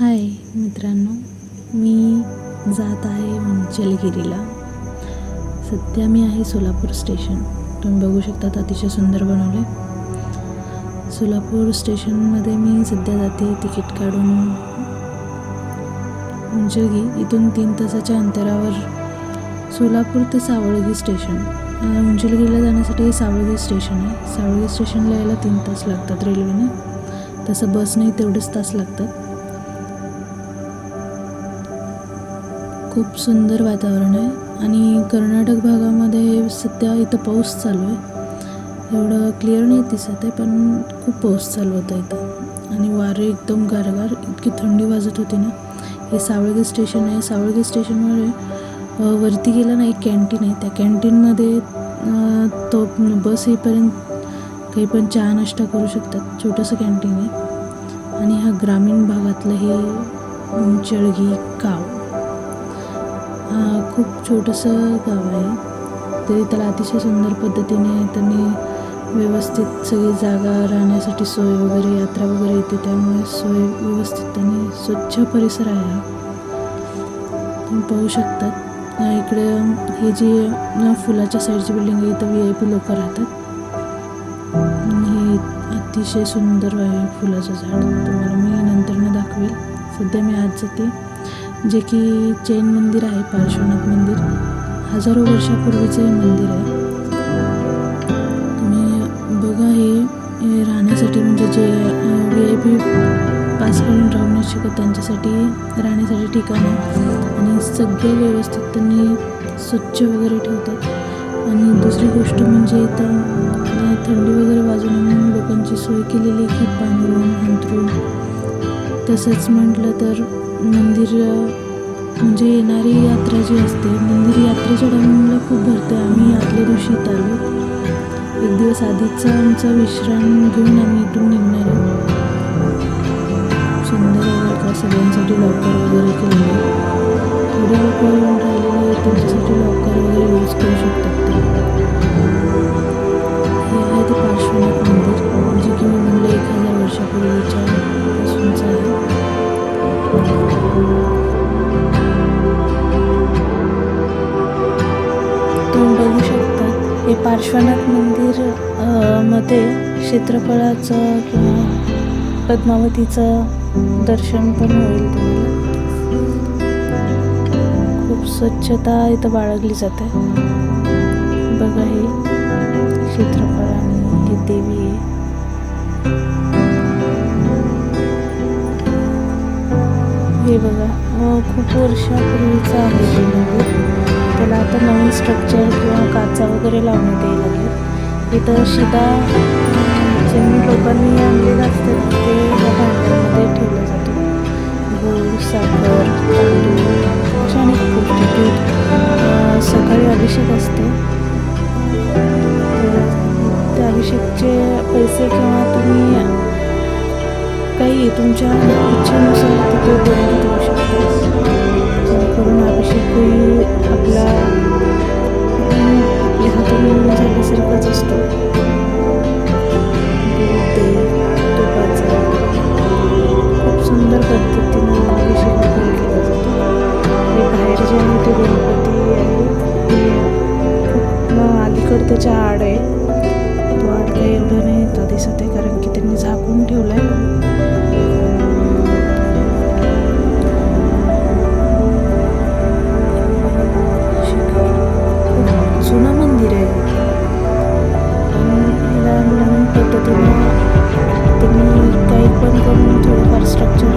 हाय मित्रांनो मी जात आहे मंचलगिरीला. सध्या मी आहे सोलापूर स्टेशन. तुम्ही बघू शकता अतिशय सुंदर बनवले. सोलापूर स्टेशनमध्ये मी सध्या जाते तिकीट काढून. उंचलगी इथून तीन तासाच्या अंतरावर सोलापूर ते सावळगी स्टेशन. अं, उंचलगिरीला जाण्यासाठी सावळगी स्टेशन आहे. सावळगी स्टेशनला यायला तीन तास लागतात रेल्वेने. तसं बसने तेवढेच तास लागतात. खूप सुंदर वातावरण आहे. आणि कर्नाटक भागामध्ये सध्या इथं पाऊस चालू आहे. एवढं क्लिअर नाही दिसत आहे पण खूप पाऊस चालू होता इथं. आणि वारे एकदम गारगार इतकी थंडी वाजत होती ना. हे सावळगी स्टेशन आहे. सावळगी स्टेशनवर वरती गेलं ना एक कॅन्टीन आहे. त्या कॅन्टीनमध्ये तो बस येईपर्यंत काही पण चहा नाश्ता करू शकतात. छोटंसं कॅन्टीन आहे. आणि हा ग्रामीण भागातलं हे चळगी गाव. खूप छोटंसं गाव आहे. तरी त्याला अतिशय सुंदर पद्धतीने त्यांनी व्यवस्थित सगळी जागा राहण्यासाठी सोय वगैरे यात्रा वगैरे येते. त्यामुळे सोय व्यवस्थित त्यांनी स्वच्छ परिसर आहे तुम्ही पाहू शकतात इकडे हे जी फुलाच्या साईडची बिल्डिंग आहे इथं व्ही आय पी लोक राहतात. आणि हे अतिशय सुंदर आहे फुलाचं झाड. तुम्हाला मी नंतरनं दाखवेल. सध्या मी आज जाते. जे की जैन मंदिर आहे पार्श्वनाथ मंदिर. हजारो वर्षापूर्वीचं हे मंदिर आहे. तुम्ही बघा हे राहण्यासाठी म्हणजे जे व्ही आय पी पास करून राहू नाही शकत त्यांच्यासाठी राहण्यासाठी ठिकाण आहे. आणि सगळे व्यवस्थित त्यांनी स्वच्छ वगैरे ठेवतात. आणि दुसरी गोष्ट म्हणजे इथं थंडी वगैरे वाजवून लोकांची सोय केलेली आहे की पांघरून अंथरून तसंच म्हटलं तर मंदिर म्हणजे येणारी यात्रा जी असते मंदिर यात्रेच्या टायमिंगला खूप भरते. आम्ही आदल्या दिवशी इथं आलो. एक दिवस आधीचा आमचा विश्राम घेऊन आम्ही इथून निघणार आहे. सुंदर वगैरे का सगळ्यांसाठी लॉकर वगैरे केलेलं. थोडे लोक येऊन राहिलेले आहेत त्यांच्यासाठी लॉकर वगैरे यूज करू शकतो. पार्श्वनाथ मंदिरमध्ये क्षेत्रफळाचं किंवा पद्मावतीचं दर्शन पण होईल तुम्हाला. खूप स्वच्छता इथं बाळगली जाते. बघा हे क्षेत्रफळ आणि ही देवी आहे. हे बघा खूप वर्षापूर्वीचं आहे मंदिर. त्याला आता नवीन स्ट्रक्चर किंवा काचा वगैरे लावण्यात यायला लागेल. इथं शिदा ज्यांनी लोकांनी आणलेलं असतं ते या भांड्यामध्ये ठेवलं जातं. गूळ साखर तांदूळ अशा अनेक गोष्टी. दूध सकाळी अभिषेक असते. त्या अभिषेकचे पैसे किंवा तुम्ही काही तुमच्या इच्छेनुसार तिथे देऊ शकता. तिखट त्याच्या आड आहे. तो आड काही एवढं नाही येता दिसत आहे कारण की त्यांनी झाकून ठेवलंय. आहे जुनं मंदिर आहे. नवीन पद्धतीनं त्यांनी काही पण करून थोडंफार स्ट्रक्चर